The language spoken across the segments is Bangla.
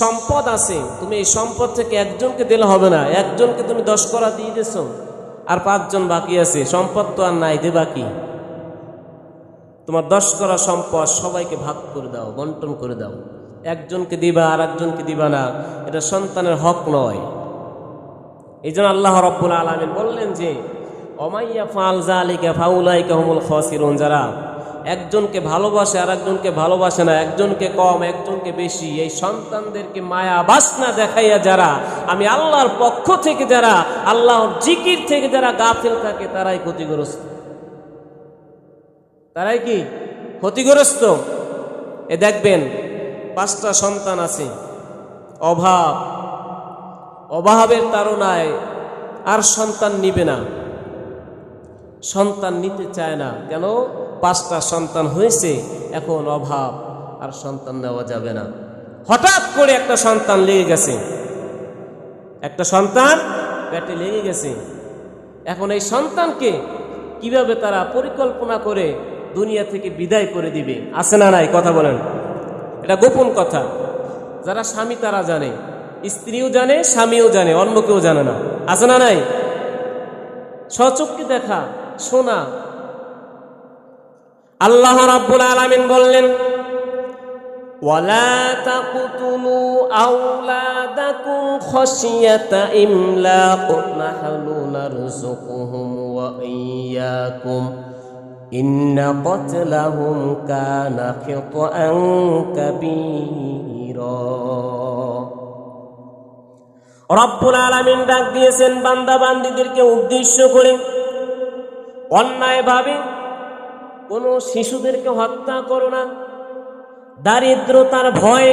সম্পদ আছে, তুমি এই সম্পদ থেকে একজনকে দিলে হবে না, একজনকে তুমি দশ করা দিয়ে দিছ, আর পাঁচজন বাকি আছে, সম্পদ তো আর নাই দে বাকি তোমার দশ করা সম্পদ সবাইকে ভাগ করে দাও, বন্টন করে দাও, একজনকে দিবা আর একজনকে দিবা না, এটা সন্তানের হক নয়। এই জন্য আল্লাহ রব্বুল আলমিন বললেন যে অমাইয়া ফাল জালিকা ফাউলাইকা হুমুল খসিরুন, যারা একজনকে ভালোবাসে আর একজনকে ভালোবাসে না, একজনকে কম, একজনকে বেশি। এই সন্তানদেরকে মায়া বাসনা দেখাইয়া যারা, আমি আল্লাহর পক্ষ থেকে যারা, আল্লাহর জিকির থেকে যারা গাফিল থাকে, তারাই ক্ষতিগ্রস্ত। তারাই কি? ক্ষতিগ্রস্ত। এ দেখবেন, পাঁচটা সন্তান আছে। অভাব। অভাবের তাড়নায় আর সন্তান নিবে না। সন্তান নিতে চায় না। কেন? পাঁচটা সন্তান হয়েছে, এখন অভাব আর সন্তান নেওয়া যাবে না। হঠাৎ করে একটা সন্তান লেগে গেছে। একটা সন্তান পেটে লেগে গেছে। এখন এই সন্তানকে কীভাবে তারা পরিকল্পনা করে দুনিয়া থেকে বিদায় করে দিবে? আছে না নাই? কথা বলেন। এটা গোপন কথা। যারা স্বামী, তারা জানে। স্ত্রীও জানে, স্বামীও জানে, অন্য কেউ জানে না। আছে না নাই? সচক্ষে দেখা, শোনা আল্লাহ রাব্বুল আলামিন বললেন ওয়ালা তাকুতুলু আওলাদাকুম খাশিয়াতা ইমলাক নাহনু নারযুকুহুম ওয়া ইয়্যাকুম ইন্না কতলাহুম কানা খিতআন কাবীরা। রব্বুল আলামিন ডাক দিয়েছেন বান্দা বান্দীদেরকে উদ্দেশ্য করে অন্যায়ভাবে কোনো শিশুদেরকে হত্যা করো না। দারিদ্রতার ভয়ে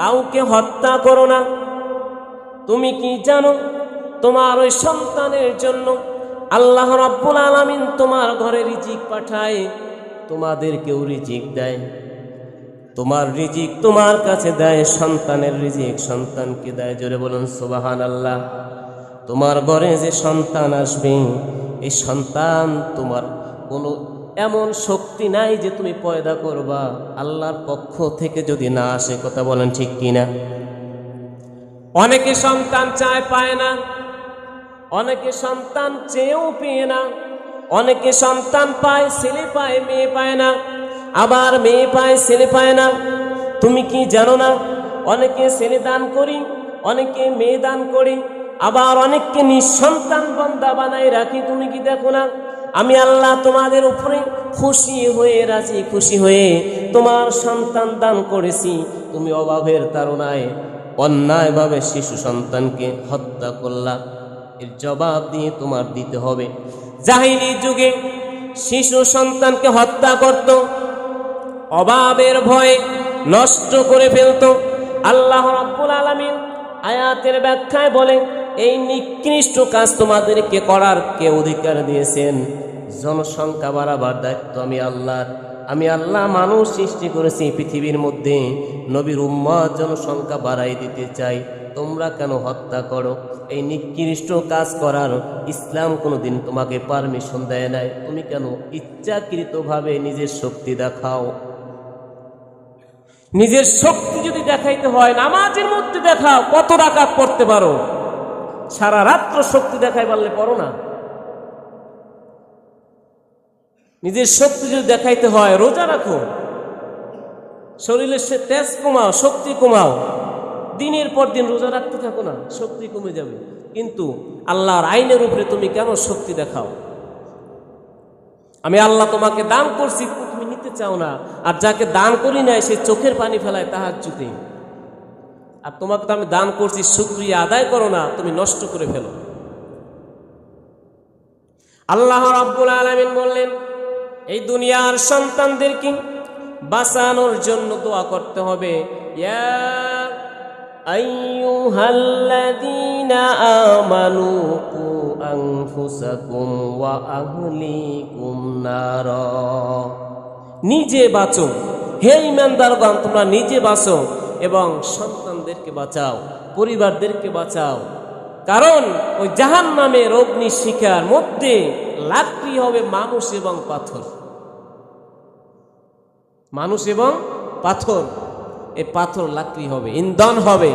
কাউকে হত্যা করো না। তুমি কি জানো, তোমার ওই সন্তানের জন্য আল্লাহ রব্বুল আলামিন তোমার ঘরে রিজিক পাঠায়, তোমাদেরকেও রিজিক দেয়। তোমার রিজিক তোমার কাছে দেয়, সন্তানের রিজিক সন্তানকে দেয়। জোরে বলুন সুবাহান আল্লাহ তোমার ঘরে যে সন্তান আসবে, এই সন্তান তোমার কোনো এমন শক্তি নাই যে তুমি পয়দা করবা। আল্লাহর পক্ষ থেকে যদি না আসে, কথা বলেন ঠিক কিনা? অনেকে সন্তান চায় পায় না, অনেকে সন্তান চেয়েও পেয়ে না, অনেকে সন্তান পায়, ছেলে পায়, মেয়ে পায় না, আবার মেয়ে পায়, ছেলে পায় না। তুমি কি জানো না? অনেকে ছেলে দান করি, অনেকে মেয়ে দান করি, আবার অনেককে নিঃসন্তান বন্দা বানাই রাখি, তুমি কি দেখো না? আমি আল্লাহ তোমাদের উপরে খুশি হয়ে রাজি, খুশি হয়ে তোমার সন্তান দান করেছি। তুমি অভাবের তারণায়, অন্যায়ভাবে শিশু সন্তানকে হত্যা করলা। এর জবাব দিয়ে তোমার দিতে হবে। জাহিলি যুগে শিশু সন্তানকে হত্যা করত, অভাবের ভয়ে নষ্ট করে ফেলত। আল্লাহ রাব্বুল আলামিন আয়াতের ব্যাখ্যায় বলে এই নিকৃষ্ট কাজ তোমাদেরকে করার কে অধিকার দিয়েছেন? জনসংখ্যা বাড়াবার দায়িত্ব আমি আল্লাহর। আমি আল্লাহ মানুষ সৃষ্টি করেছি পৃথিবীর মধ্যে। নবীর উম্মত জনসংখ্যা বাড়াই দিতে চাই। তোমরা কেন হত্যা করো? এই নিকৃষ্ট কাজ করার ইসলাম কোনোদিন তোমাকে পারমিশন দেয় নাই। তুমি কেন ইচ্ছাকৃতভাবে নিজের শক্তি দেখাও? নিজের শক্তি যদি দেখাইতে হয়, নামাজের মধ্যে দেখাও, কত রাকাত পড়তে পারো? সারা রাত্র শক্তি দেখাই পারলে পড়ো না। নিজের শক্তি যদি দেখাইতে হয়, রোজা রাখো। শরীরের সে তেজ কমাও, শক্তি কমাও। দিনের পর দিন রোজা রাখতে থাকো না, শক্তি কমে যাবে। কিন্তু আল্লাহর আইনের উপরে তুমি কেন শক্তি দেখাও? আমি আল্লাহ তোমাকে দান করছি তুমি নিতে চাও না। আর যাকে দান করি নাই, সে চোখের পানি ফেলায় তাহার জুতে আর তোমাকে তো আমি দান করছি, শুক্রিয়া আদায় করো না, তুমি নষ্ট করে ফেলো। আল্লাহ রাব্বুল আলামিন বললেন এই দুনিয়ার সন্তানদেরকে বাঁচানোর জন্য দোয়া করতে হবে। নিজে বাঁচো। হে ইমানদারগণ তোমরা নিজে বাঁচো এবং সন্তানদেরকে বাঁচাও, পরিবারদেরকে বাঁচাও। কারণ ওই জাহান নামের অগ্নি শিকার মধ্যে লাকড়ি হবে মানুষ এবং পাথর। মানুষ এবং পাথর। এ পাথর লাকড়ি হবে ইন্ধন হবে।